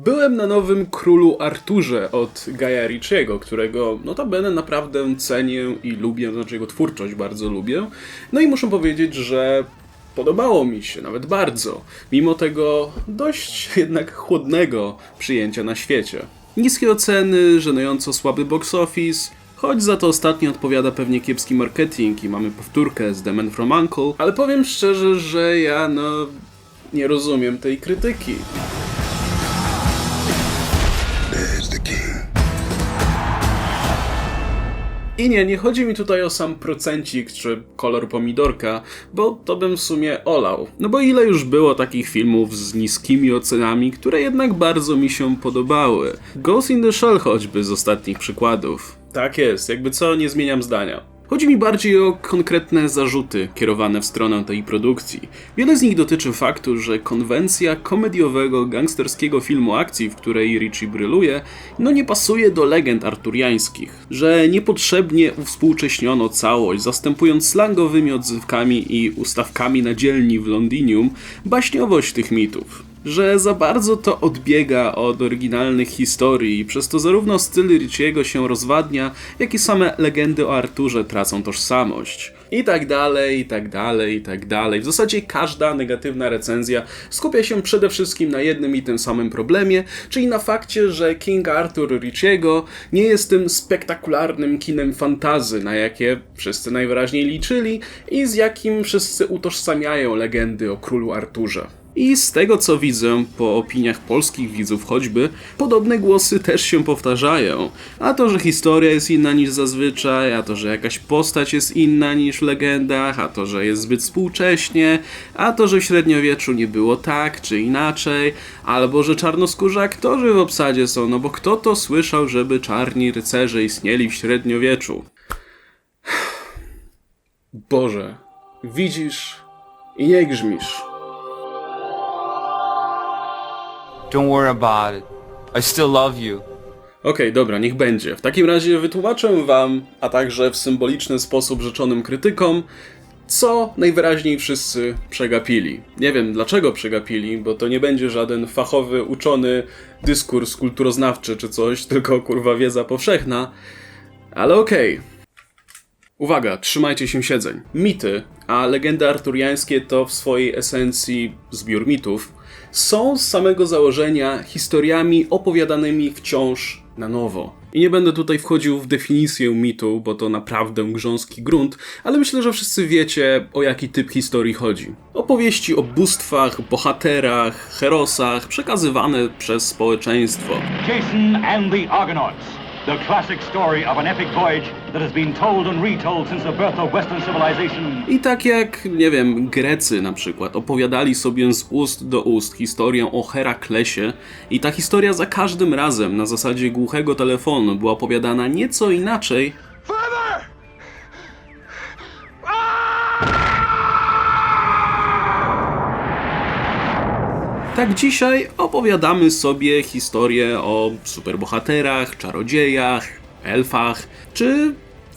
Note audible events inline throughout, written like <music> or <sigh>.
Byłem na nowym Królu Arturze od Gaja Ricciego, którego notabene naprawdę cenię i lubię, znaczy jego twórczość bardzo lubię. No i muszę powiedzieć, że podobało mi się, nawet bardzo, mimo tego dość jednak chłodnego przyjęcia na świecie. Niskie oceny, żenująco słaby box office, choć za to ostatnio odpowiada pewnie kiepski marketing i mamy powtórkę z The Man From Uncle, ale powiem szczerze, że ja no nie rozumiem tej krytyki. I nie, nie chodzi mi tutaj o sam procencik czy kolor pomidorka, bo to bym w sumie olał. No bo ile już było takich filmów z niskimi ocenami, które jednak bardzo mi się podobały. Ghost in the Shell choćby z ostatnich przykładów. Tak jest, jakby co, nie zmieniam zdania. Chodzi mi bardziej o konkretne zarzuty kierowane w stronę tej produkcji. Wiele z nich dotyczy faktu, że konwencja komediowego, gangsterskiego filmu akcji, w której Richie bryluje, no nie pasuje do legend arturiańskich. Że niepotrzebnie uwspółcześniono całość, zastępując slangowymi odzywkami i ustawkami na dzielni w Londinium baśniowość tych mitów że za bardzo to odbiega od oryginalnych historii i przez to zarówno styl Richiego się rozwadnia, jak i same legendy o Arturze tracą tożsamość. I tak dalej, i tak dalej, i tak dalej. W zasadzie każda negatywna recenzja skupia się przede wszystkim na jednym i tym samym problemie, czyli na fakcie, że King Arthur Richiego nie jest tym spektakularnym kinem fantazy, na jakie wszyscy najwyraźniej liczyli i z jakim wszyscy utożsamiają legendy o królu Arturze. I z tego co widzę po opiniach polskich widzów choćby, podobne głosy też się powtarzają. A to, że historia jest inna niż zazwyczaj, a to, że jakaś postać jest inna niż w legendach, a to, że jest zbyt współcześnie, a to, że w średniowieczu nie było tak czy inaczej, albo że czarnoskórzy aktorzy w obsadzie są, no bo kto to słyszał, żeby czarni rycerze istnieli w średniowieczu? <sighs> Boże, widzisz i nie grzmisz. Don't worry about it. I still love you. Okej, dobra, niech będzie. W takim razie wytłumaczę wam, a także w symboliczny sposób rzeczonym krytykom, co najwyraźniej wszyscy przegapili. Nie wiem dlaczego przegapili, bo to nie będzie żaden fachowy, uczony dyskurs kulturoznawczy czy coś, <laughs> tylko kurwa wiedza powszechna. Ale okej. Uwaga, trzymajcie się siedzeń. Mity, a legendy arturiańskie to w swojej esencji zbiór mitów, są z samego założenia historiami opowiadanymi wciąż na nowo. I nie będę tutaj wchodził w definicję mitu, bo to naprawdę grząski grunt, ale myślę, że wszyscy wiecie, o jaki typ historii chodzi. Opowieści o bóstwach, bohaterach, herosach, przekazywane przez społeczeństwo. Jason and the Argonauts. The classic story of an epic voyage that has been told and retold since the birth of Western civilization. I tak jak, nie wiem, Grecy na przykład opowiadali sobie z ust do ust historię o Heraklesie i ta historia za każdym razem na zasadzie głuchego telefonu była opowiadana nieco inaczej, Tak dzisiaj opowiadamy sobie historię o superbohaterach, czarodziejach, elfach, czy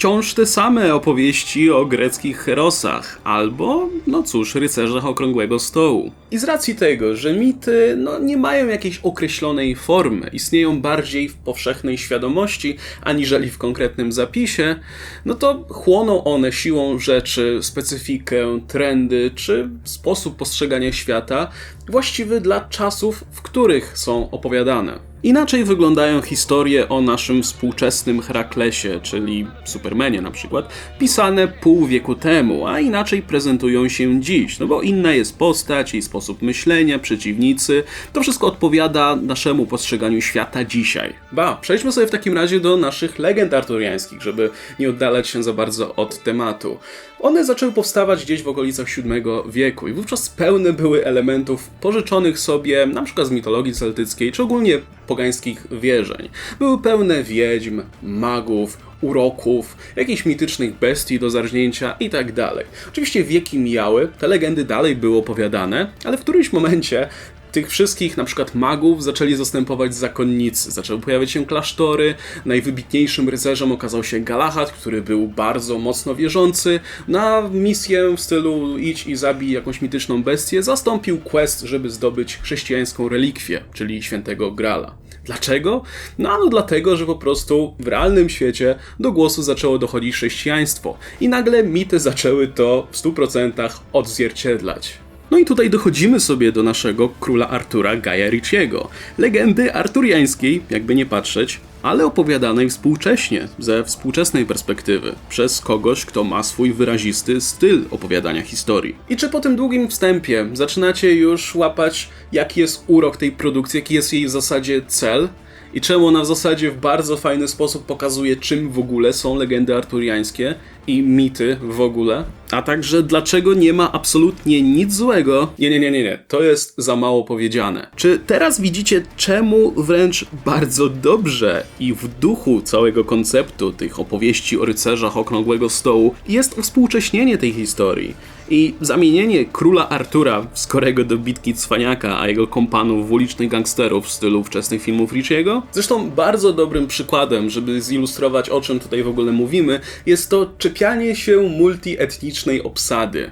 wciąż te same opowieści o greckich herosach, albo, no cóż, rycerzach okrągłego stołu. I z racji tego, że mity no, nie mają jakiejś określonej formy, istnieją bardziej w powszechnej świadomości, aniżeli w konkretnym zapisie, no to chłoną one siłą rzeczy, specyfikę, trendy, czy sposób postrzegania świata, właściwy dla czasów, w których są opowiadane. Inaczej wyglądają historie o naszym współczesnym Heraklesie, czyli Supermanie na przykład, pisane pół wieku temu, a inaczej prezentują się dziś, no bo inna jest postać, jej sposób myślenia, przeciwnicy. To wszystko odpowiada naszemu postrzeganiu świata dzisiaj. Ba, przejdźmy sobie w takim razie do naszych legend arturiańskich, żeby nie oddalać się za bardzo od tematu. One zaczęły powstawać gdzieś w okolicach VII wieku i wówczas pełne były elementów pożyczonych sobie przykład z mitologii celtyckiej, czy ogólnie pogańskich wierzeń. Były pełne wiedźm, magów, uroków, jakichś mitycznych bestii do zarżnięcia i tak. Oczywiście wieki mijały, te legendy dalej były opowiadane, ale w którymś momencie tych wszystkich, na przykład magów, zaczęli zastępować zakonnicy, zaczęły pojawiać się klasztory, najwybitniejszym rycerzem okazał się Galahad, który był bardzo mocno wierzący, na misję w stylu idź i zabij jakąś mityczną bestię zastąpił quest, żeby zdobyć chrześcijańską relikwię, czyli świętego Grala. Dlaczego? No, no dlatego, że po prostu w realnym świecie do głosu zaczęło dochodzić chrześcijaństwo i nagle mity zaczęły to w 100% odzwierciedlać. No i tutaj dochodzimy sobie do naszego króla Artura Gaja Ricciego, legendy arturiańskiej, jakby nie patrzeć, ale opowiadanej współcześnie, ze współczesnej perspektywy, przez kogoś, kto ma swój wyrazisty styl opowiadania historii. I czy po tym długim wstępie zaczynacie już łapać, jaki jest urok tej produkcji, jaki jest jej w zasadzie cel? I czemu ona w zasadzie w bardzo fajny sposób pokazuje, czym w ogóle są legendy arturiańskie i mity w ogóle, a także dlaczego nie ma absolutnie nic złego. Nie, nie, nie, nie, nie, to jest za mało powiedziane. Czy teraz widzicie, czemu wręcz bardzo dobrze i w duchu całego konceptu tych opowieści o rycerzach okrągłego stołu jest współcześnienie tej historii? I zamienienie króla Artura z Korego do bitki cwaniaka, a jego kompanów w ulicznych gangsterów w stylu wczesnych filmów Richiego? Zresztą bardzo dobrym przykładem, żeby zilustrować o czym tutaj w ogóle mówimy, jest to czepianie się multietnicznej obsady.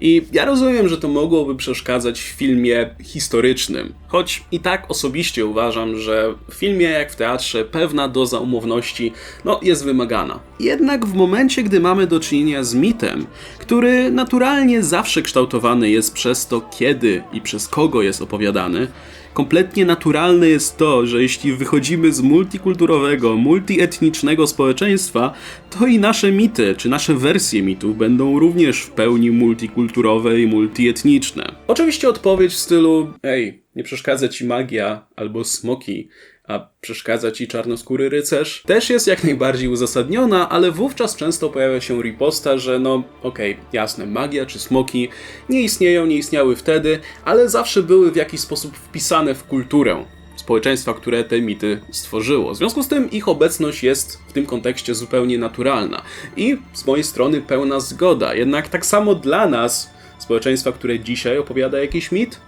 I ja rozumiem, że to mogłoby przeszkadzać w filmie historycznym, choć i tak osobiście uważam, że w filmie jak w teatrze pewna doza umowności no, jest wymagana. Jednak w momencie, gdy mamy do czynienia z mitem, który naturalnie zawsze kształtowany jest przez to, kiedy i przez kogo jest opowiadany, kompletnie naturalne jest to, że jeśli wychodzimy z multikulturowego, multietnicznego społeczeństwa, to i nasze mity, czy nasze wersje mitów będą również w pełni multikulturowe i multietniczne. Oczywiście odpowiedź w stylu: Ej, nie przeszkadza ci magia albo smoki, a przeszkadza ci czarnoskóry rycerz, też jest jak najbardziej uzasadniona, ale wówczas często pojawia się riposta, że no okej, jasne, magia czy smoki nie istnieją, nie istniały wtedy, ale zawsze były w jakiś sposób wpisane w kulturę społeczeństwa, które te mity stworzyło. W związku z tym ich obecność jest w tym kontekście zupełnie naturalna i z mojej strony pełna zgoda. Jednak tak samo dla nas, społeczeństwa, które dzisiaj opowiada jakiś mit,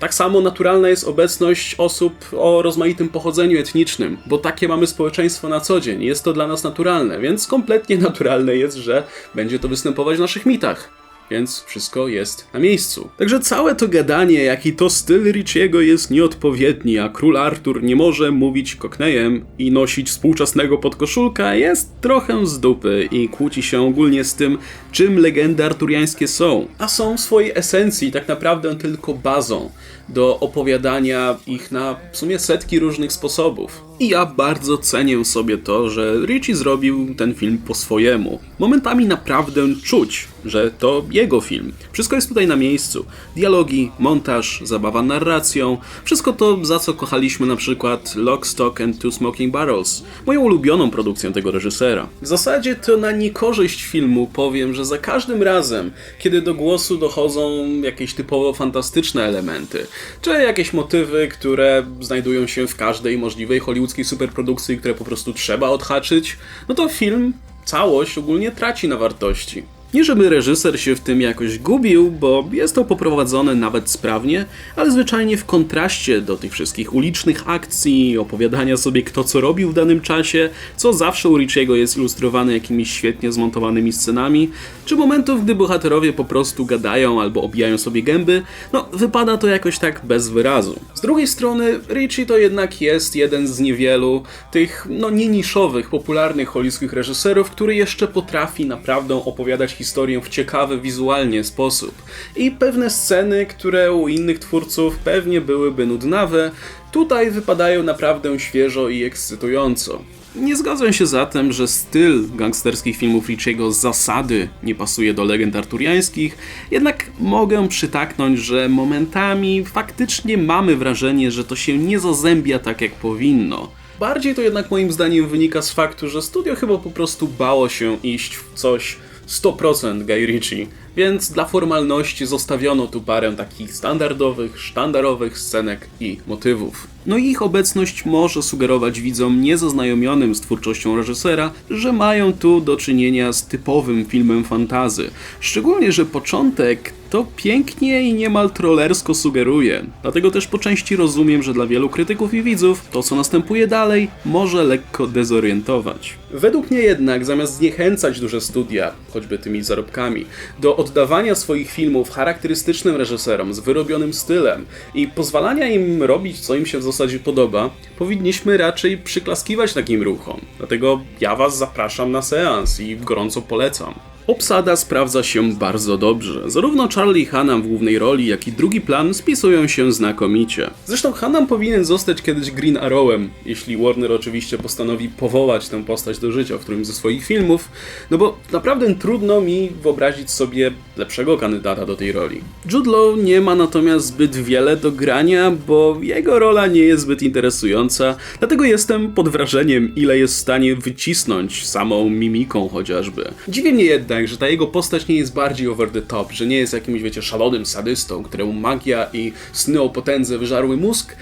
tak samo naturalna jest obecność osób o rozmaitym pochodzeniu etnicznym, bo takie mamy społeczeństwo na co dzień. Jest to dla nas naturalne, więc kompletnie <laughs> naturalne jest, że będzie to występować w naszych mitach. Więc wszystko jest na miejscu. Także całe to gadanie, jaki to styl Richiego jest nieodpowiedni, a król Artur nie może mówić koknejem i nosić współczesnego podkoszulka, jest trochę z dupy i kłóci się ogólnie z tym, czym legendy arturiańskie są. A są w swojej esencji tak naprawdę tylko bazą do opowiadania ich na w sumie setki różnych sposobów. I ja bardzo cenię sobie to, że Richie zrobił ten film po swojemu. Momentami naprawdę czuć, że to jego film. Wszystko jest tutaj na miejscu. Dialogi, montaż, zabawa narracją, wszystko to, za co kochaliśmy na przykład Lock, Stock and Two Smoking Barrels, moją ulubioną produkcję tego reżysera. W zasadzie to na niekorzyść filmu powiem, że za każdym razem, kiedy do głosu dochodzą jakieś typowo fantastyczne elementy, czy jakieś motywy, które znajdują się w każdej możliwej hollywoodzkiej superprodukcji, które po prostu trzeba odhaczyć, no to film, całość ogólnie traci na wartości. Nie żeby reżyser się w tym jakoś gubił, bo jest to poprowadzone nawet sprawnie, ale zwyczajnie w kontraście do tych wszystkich ulicznych akcji, opowiadania sobie kto co robił w danym czasie, co zawsze u Richiego jest ilustrowane jakimiś świetnie zmontowanymi scenami, czy momentów, gdy bohaterowie po prostu gadają albo obijają sobie gęby, no wypada to jakoś tak bez wyrazu. Z drugiej strony Richie to jednak jest jeden z niewielu tych, no nie niszowych, popularnych hollywoodzkich reżyserów, który jeszcze potrafi naprawdę opowiadać historię w ciekawy wizualnie sposób. I pewne sceny, które u innych twórców pewnie byłyby nudnawe, tutaj wypadają naprawdę świeżo i ekscytująco. Nie zgadzam się zatem, że styl gangsterskich filmów Richiego z zasady nie pasuje do legend arturiańskich, jednak mogę przytaknąć, że momentami faktycznie mamy wrażenie, że to się nie zazębia tak jak powinno. Bardziej to jednak moim zdaniem wynika z faktu, że studio chyba po prostu bało się iść w coś 100% Guy Ritchie, więc dla formalności zostawiono tu parę takich standardowych, sztandarowych scenek i motywów. No i ich obecność może sugerować widzom niezaznajomionym z twórczością reżysera, że mają tu do czynienia z typowym filmem fantazy. Szczególnie, że początek to pięknie i niemal trollersko sugeruje. Dlatego też po części rozumiem, że dla wielu krytyków i widzów to, co następuje dalej, może lekko dezorientować. Według mnie jednak, zamiast zniechęcać duże studia, choćby tymi zarobkami, do oddawania swoich filmów charakterystycznym reżyserom z wyrobionym stylem i pozwalania im robić, co im się w zasadzie podoba, powinniśmy raczej przyklaskiwać takim ruchom. Dlatego ja Was zapraszam na seans i gorąco polecam. Obsada sprawdza się bardzo dobrze. Zarówno Charlie Hunnam w głównej roli, jak i drugi plan spisują się znakomicie. Zresztą Hunnam powinien zostać kiedyś Green Arrowem, jeśli Warner oczywiście postanowi powołać tę postać do życia w którymś ze swoich filmów, no bo naprawdę trudno mi wyobrazić sobie lepszego kandydata do tej roli. Jude Law nie ma natomiast zbyt wiele do grania, bo jego rola nie jest zbyt interesująca, dlatego jestem pod wrażeniem, ile jest w stanie wycisnąć samą mimiką chociażby. Dziwi mnie jednak, że ta jego postać nie jest bardziej over the top, że nie jest jakimś, wiecie, szalonym sadystą, któremu magia i sny o potędze wyżarły mózg,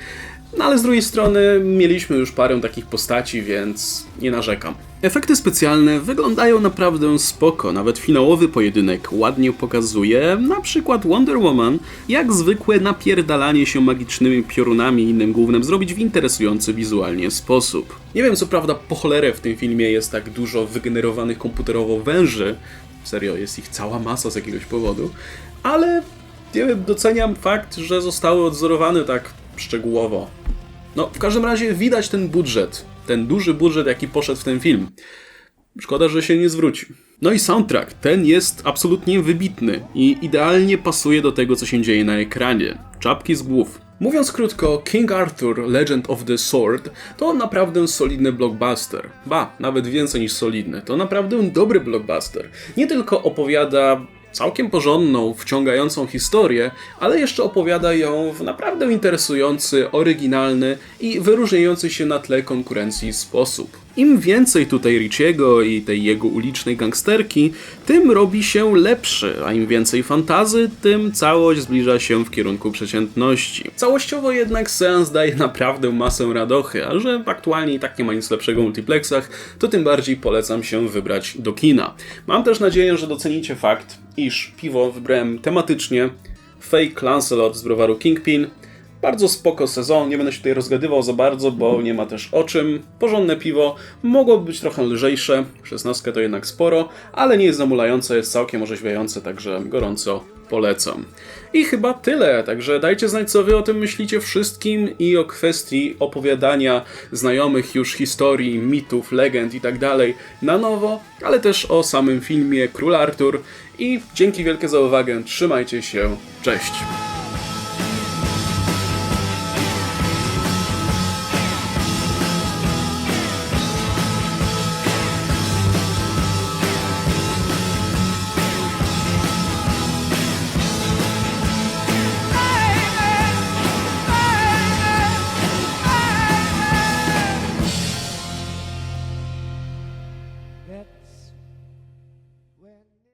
no ale z drugiej strony mieliśmy już parę takich postaci, więc nie narzekam. Efekty specjalne wyglądają naprawdę spoko, nawet finałowy pojedynek ładnie pokazuje, na przykład Wonder Woman, jak zwykłe napierdalanie się magicznymi piorunami i innym głównym zrobić w interesujący wizualnie sposób. Nie wiem co prawda po cholerę w tym filmie jest tak dużo wygenerowanych komputerowo węży, serio jest ich cała masa z jakiegoś powodu, ale nie wiem, doceniam fakt, że zostały odzorowane tak szczegółowo. No, w każdym razie widać ten budżet, ten duży budżet, jaki poszedł w ten film. Szkoda, że się nie zwróci. No i soundtrack, ten jest absolutnie wybitny i idealnie pasuje do tego, co się dzieje na ekranie. Czapki z głów. Mówiąc krótko, King Arthur Legend of the Sword to naprawdę solidny blockbuster. Ba, nawet więcej niż solidny. To naprawdę dobry blockbuster. Nie tylko opowiada całkiem porządną, wciągającą historię, ale jeszcze opowiada ją w naprawdę interesujący, oryginalny i wyróżniający się na tle konkurencji sposób. Im więcej tutaj Richiego i tej jego ulicznej gangsterki, tym robi się lepszy, a im więcej fantazy, tym całość zbliża się w kierunku przeciętności. Całościowo jednak seans daje naprawdę masę radochy, a że aktualnie i tak nie ma nic lepszego w multiplexach, to tym bardziej polecam się wybrać do kina. Mam też nadzieję, że docenicie fakt, iż piwo wybrałem tematycznie. Fake Lancelot z browaru Kingpin, bardzo spoko sezon, nie będę się tutaj rozgadywał za bardzo, bo nie ma też o czym. Porządne piwo, mogłoby być trochę lżejsze, 16 to jednak sporo, ale nie jest zamulające, jest całkiem orzeźwiające, także gorąco polecam. I chyba tyle, także dajcie znać co wy o tym myślicie wszystkim i o kwestii opowiadania znajomych już historii, mitów, legend i tak dalej na nowo, ale też o samym filmie Król Artur i dzięki wielkie za uwagę, trzymajcie się, cześć!